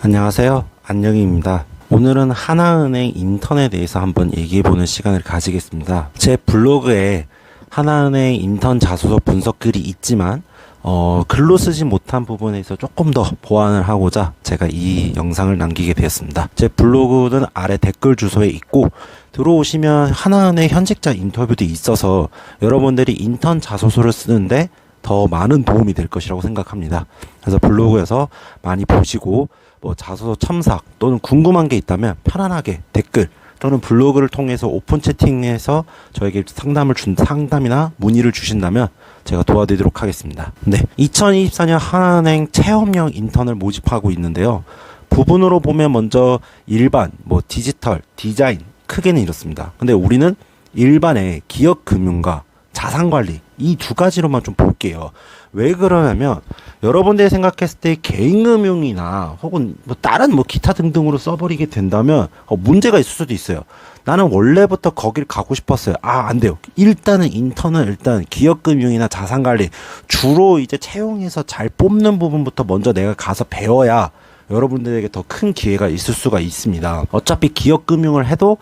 안녕하세요. 안녕입니다. 오늘은 하나은행 인턴에 대해서 한번 얘기해 보는 시간을 가지겠습니다. 제 블로그에 하나은행 인턴 자소서 분석 글이 있지만 어, 글로 쓰지 못한 부분에서 조금 더 보완을 하고자 제가 이 영상을 남기게 되었습니다. 제 블로그는 아래 댓글 주소에 있고 들어오시면 하나은행 현직자 인터뷰도 있어서 여러분들이 인턴 자소서를 쓰는데 더 많은 도움이 될 것이라고 생각합니다. 그래서 블로그에서 많이 보시고 뭐 자소서 첨삭 또는 궁금한 게 있다면 편안하게 댓글 또는 블로그를 통해서 오픈 채팅해서 저에게 상담을 준 상담이나 문의를 주신다면 제가 도와드리도록 하겠습니다. 네. 2024년 하나은행 체험형 인턴을 모집하고 있는데요. 부분으로 보면 먼저 일반, 뭐 디지털, 디자인 크게는 이렇습니다. 근데 우리는 일반의 기업 금융과 자산 관리 이 두 가지로만 좀 볼게요. 왜 그러냐면 여러분들이 생각했을 때 개인 금융이나 혹은 뭐 다른 뭐 기타 등등으로 써버리게 된다면 어, 문제가 있을 수도 있어요. 나는 원래부터 거길 가고 싶었어요. 아, 안 돼요. 일단은 인턴은 일단 기업 금융이나 자산 관리 주로 이제 채용해서 잘 뽑는 부분부터 먼저 내가 가서 배워야 여러분들에게 더 큰 기회가 있을 수가 있습니다. 어차피 기업 금융을 해도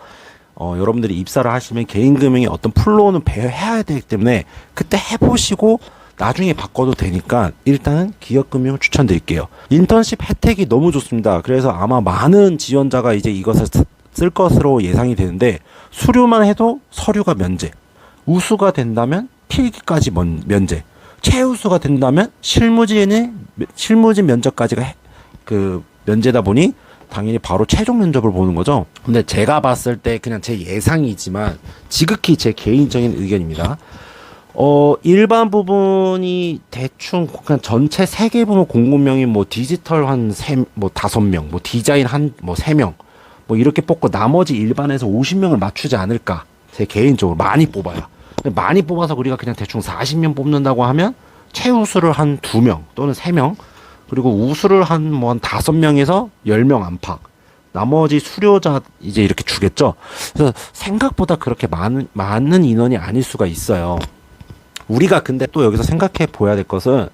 어, 여러분들이 입사를 하시면 개인금융의 어떤 플로우는 배워야 되기 때문에 그때 해보시고 나중에 바꿔도 되니까 일단은 기업금융 추천드릴게요. 인턴십 혜택이 너무 좋습니다. 그래서 아마 많은 지원자가 이제 이것을 쓰- 쓸 것으로 예상이 되는데 수료만 해도 서류가 면제, 우수가 된다면 필기까지 면, 면제, 최우수가 된다면 실무진의 실무진 면접까지가 해- 그 면제다 보니 당연히 바로 최종 면접을 보는 거죠. 근데 제가 봤을 때 그냥 제 예상이지만 지극히 제 개인적인 의견입니다. 어, 일반 부분이 대충 그냥 전체 세 개 부분 공무명이 뭐 디지털 한 세, 뭐 다섯 명, 뭐 디자인 한 뭐 세 명, 뭐 이렇게 뽑고 나머지 일반에서 50명을 맞추지 않을까. 제 개인적으로 많이 뽑아요. 많이 뽑아서 우리가 그냥 대충 40명 뽑는다고 하면 최우수를 한 두 명 또는 세 명, 그리고 우수를 한 뭐 한 다섯 명에서 열 명 안팎. 나머지 수료자 이제 이렇게 주겠죠. 그래서 생각보다 그렇게 많은 많은 인원이 아닐 수가 있어요. 우리가 근데 또 여기서 생각해 보야 될 것은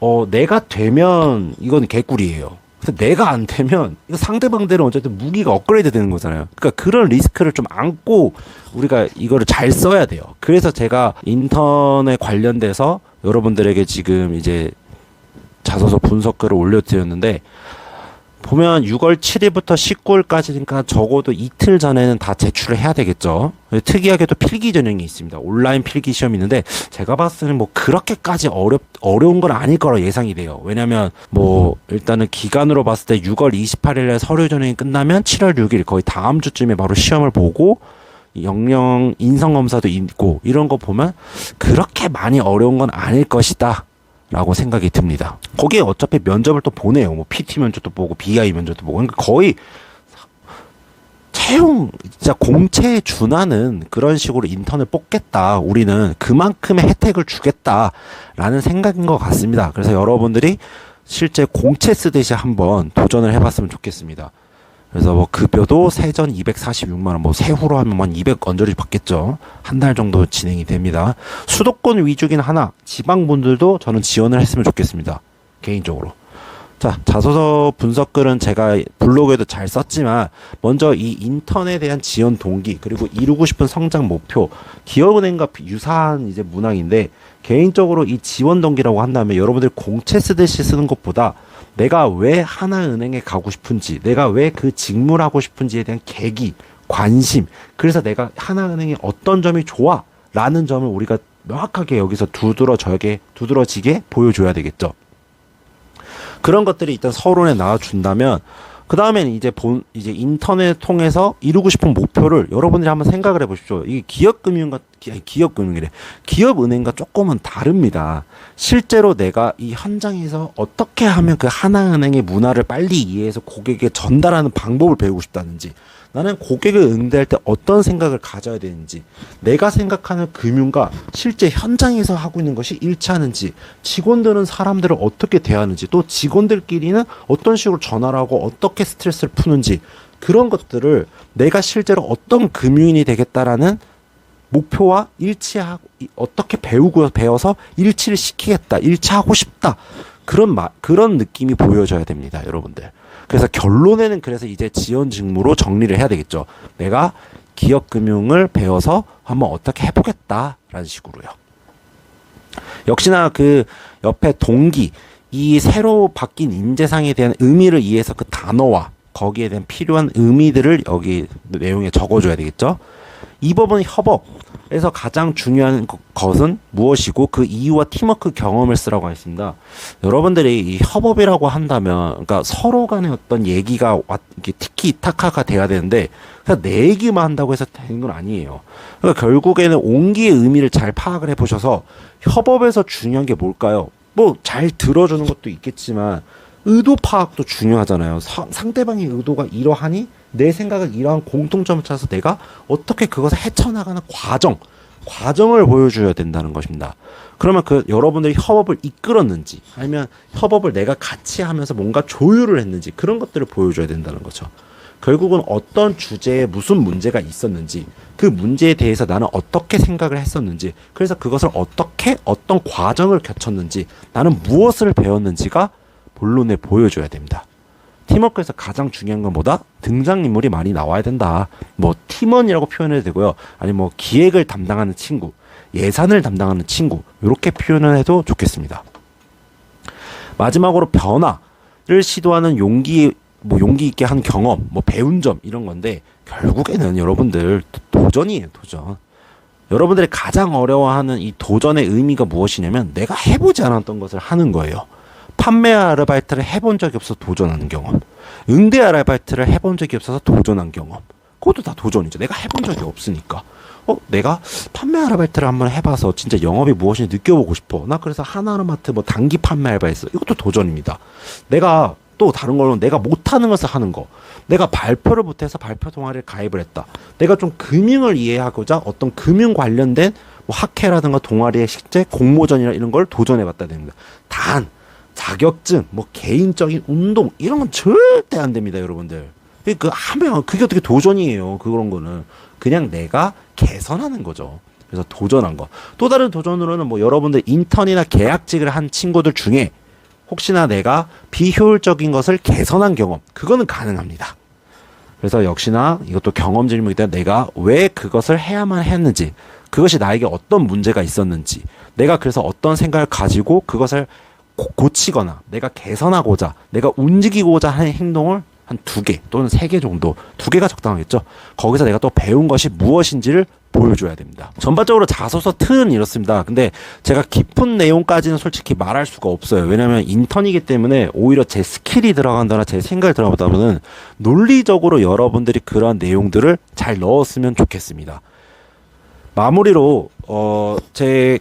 어 내가 되면 이건 개꿀이에요. 그래서 내가 안 되면 이거 상대방대로 어쨌든 무기가 업그레이드 되는 거잖아요. 그러니까 그런 리스크를 좀 안고 우리가 이거를 잘 써야 돼요. 그래서 제가 인턴에 관련돼서 여러분들에게 지금 이제 자소서 분석글을 올려드렸는데 보면 6월 7일부터 19일까지니까 적어도 이틀 전에는 다 제출을 해야 되겠죠. 특이하게도 필기 전형이 있습니다. 온라인 필기 시험이 있는데 제가 봤을 때는 뭐 그렇게까지 어렵 어려운 건 아닐 거라 예상이 돼요. 왜냐면 뭐 일단은 기간으로 봤을 때 6월 28일에 서류 전형이 끝나면 7월 6일 거의 다음 주쯤에 바로 시험을 보고 영영 인성 검사도 있고 이런 거 보면 그렇게 많이 어려운 건 아닐 것이다. 라고 생각이 듭니다. 거기에 어차피 면접을 또 보내요. 뭐 PT 면접도 보고 BI 면접도 보고 그러니까 거의 채용 진짜 공채에 준하는 그런 식으로 인턴을 뽑겠다. 우리는 그만큼의 혜택을 주겠다라는 생각인 것 같습니다. 그래서 여러분들이 실제 공채 쓰듯이 한번 도전을 해봤으면 좋겠습니다. 그래서 뭐 급여도 세전 246만 원, 뭐 세후로 하면 한200 언저리 받겠죠. 한 달 정도 진행이 됩니다. 수도권 위주긴 하나 지방 분들도 저는 지원을 했으면 좋겠습니다. 개인적으로. 자, 자소서 분석글은 제가 블로그에도 잘 썼지만 먼저 이 인턴에 대한 지원 동기 그리고 이루고 싶은 성장 목표 기업은행과 비- 유사한 이제 문항인데 개인적으로 이 지원 동기라고 한다면 여러분들 공채 쓰듯이 쓰는 것보다 내가 왜 하나은행에 가고 싶은지 내가 왜 그 직무를 하고 싶은지에 대한 계기 관심 그래서 내가 하나은행의 어떤 점이 좋아 라는 점을 우리가 명확하게 여기서 두드러져게 두드러지게 보여줘야 되겠죠. 그런 것들이 일단 서론에 나와준다면 그 다음에는 이제 본 이제 인터넷 통해서 이루고 싶은 목표를 여러분들이 한번 생각을 해보십시오. 이게 기업금융과 기업금융이래 기업은행과 조금은 다릅니다. 실제로 내가 이 현장에서 어떻게 하면 그 하나은행의 문화를 빨리 이해해서 고객에게 전달하는 방법을 배우고 싶다는지 나는 고객을 응대할 때 어떤 생각을 가져야 되는지 내가 생각하는 금융과 실제 현장에서 하고 있는 것이 일치하는지 직원들은 사람들을 어떻게 대하는지 또 직원들끼리는 어떤 식으로 전화를 하고 어떻게 스트레스를 푸는지 그런 것들을 내가 실제로 어떤 금융인이 되겠다라는 목표와 일치하고 이- 어떻게 배우고 배워서 일치를 시키겠다 일치하고 싶다 그런 마, 그런 느낌이 보여져야 됩니다, 여러분들. 그래서 결론에는 그래서 이제 지원 직무로 정리를 해야 되겠죠. 내가 기업 금융을 배워서 한번 어떻게 해보겠다라는 식으로요. 역시나 그 옆에 동기 이 새로 바뀐 인재상에 대한 의미를 이해해서 그 단어와 거기에 대한 필요한 의미들을 여기 내용에 적어줘야 되겠죠. 이 법은 협업 에서 가장 중요한 거- 것은 무엇이고 그 이유와 팀워크 경험을 쓰라고 했습니다. 여러분들이 이 협업이라고 한다면 그러니까 서로 간에 어떤 얘기가 왔, 이게 티키타카가 돼야 되는데 그냥 내 얘기만 한다고 해서 되는 건 아니에요. 그러니까 결국에는 온기의 의미를 잘 파악을 해보셔서 협업에서 중요한 게 뭘까요? 뭐 잘 들어주는 것도 있겠지만 의도 파악도 중요하잖아요. 사- 상대방의 의도가 이러하니 내 생각은 이러한 공통점을 찾아서 내가 어떻게 그것을 헤쳐나가는 과정, 과정을 보여줘야 된다는 것입니다. 그러면 그 여러분들이 협업을 이끌었는지 아니면 협업을 내가 같이 하면서 뭔가 조율을 했는지 그런 것들을 보여줘야 된다는 거죠. 결국은 어떤 주제에 무슨 문제가 있었는지 그 문제에 대해서 나는 어떻게 생각을 했었는지 그래서 그것을 어떻게 어떤 과정을 거쳤는지 나는 무엇을 배웠는지가 본론에 보여줘야 됩니다. 팀워크에서 가장 중요한 건 뭐다? 등장인물이 많이 나와야 된다. 뭐 팀원이라고 표현해도 되고요. 아니 뭐 기획을 담당하는 친구, 예산을 담당하는 친구 이렇게 표현을 해도 좋겠습니다. 마지막으로 변화를 시도하는 용기 뭐 용기 있게 한 경험, 뭐 배운 점 이런 건데 결국에는 여러분들 도- 도전이에요, 도전. 여러분들이 가장 어려워하는 이 도전의 의미가 무엇이냐면 내가 해보지 않았던 것을 하는 거예요. 판매 아르바이트를 해본 적이 없어서 도전하는 경험. 응대 아르바이트를 해본 적이 없어서 도전한 경험. 그것도 다 도전이죠. 내가 해본 적이 없으니까. 어, 내가 판매 아르바이트를 한번 해봐서 진짜 영업이 무엇인지 느껴보고 싶어. 나 그래서 하나하나마트 뭐 단기 판매 알바했어. 이것도 도전입니다. 내가 또 다른 걸로는 내가 못하는 것을 하는 거. 내가 발표를 못해서 발표 동아리를 가입을 했다. 내가 좀 금융을 이해하고자 어떤 금융 관련된 뭐 학회라든가 동아리의 식재, 공모전이나 이런 걸 도전해봤다 됩니다. 단 자격증, 뭐 개인적인 운동 이런 건 절대 안 됩니다, 여러분들. 그 하면 그게 어떻게 도전이에요? 그런 거는 그냥 내가 개선하는 거죠. 그래서 도전한 거. 또 다른 도전으로는 뭐 여러분들 인턴이나 계약직을 한 친구들 중에 혹시나 내가 비효율적인 것을 개선한 경험, 그거는 가능합니다. 그래서 역시나 이것도 경험 질문이기 때문에 내가 왜 그것을 해야만 했는지, 그것이 나에게 어떤 문제가 있었는지, 내가 그래서 어떤 생각을 가지고 그것을 고- 고치거나 내가 개선하고자, 내가 움직이고자 하는 행동을 한 두 개 또는 세 개 정도, 두 개가 적당하겠죠. 거기서 내가 또 배운 것이 무엇인지를 보여줘야 됩니다. 전반적으로 자소서 틀은 이렇습니다. 근데 제가 깊은 내용까지는 솔직히 말할 수가 없어요. 왜냐하면 인턴이기 때문에 오히려 제 스킬이 들어간다나 제 생각이 들어가다 보면 논리적으로 여러분들이 그런 내용들을 잘 넣었으면 좋겠습니다. 마무리로 어, 제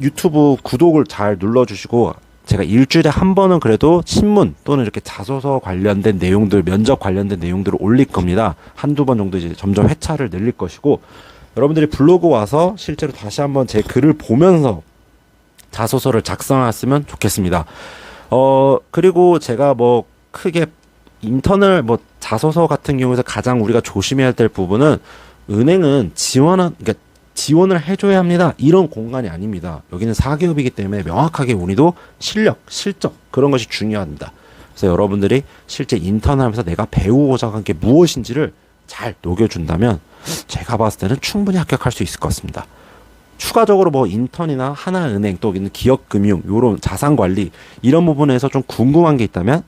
유튜브 구독을 잘 눌러주시고 제가 일주일에 한 번은 그래도 신문 또는 이렇게 자소서 관련된 내용들, 면접 관련된 내용들을 올릴 겁니다. 한두 번 정도 이제 점점 회차를 늘릴 것이고 여러분들이 블로그 와서 실제로 다시 한번 제 글을 보면서 자소서를 작성했으면 좋겠습니다. 어, 그리고 제가 뭐 크게 인턴을 뭐 자소서 같은 경우에서 가장 우리가 조심해야 될 부분은 은행은 지원한, 그러니까 지원을 해줘야 합니다. 이런 공간이 아닙니다. 여기는 사기업이기 때문에 명확하게 우리도 실력, 실적 그런 것이 중요합니다. 그래서 여러분들이 실제 인턴을 하면서 내가 배우고자 한 게 무엇인지를 잘 녹여준다면 제가 봤을 때는 충분히 합격할 수 있을 것 같습니다. 추가적으로 뭐 인턴이나 하나은행 또 기업금융 요런 자산관리 이런 부분에서 좀 궁금한 게 있다면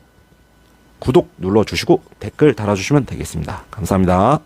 구독 눌러주시고 댓글 달아주시면 되겠습니다. 감사합니다.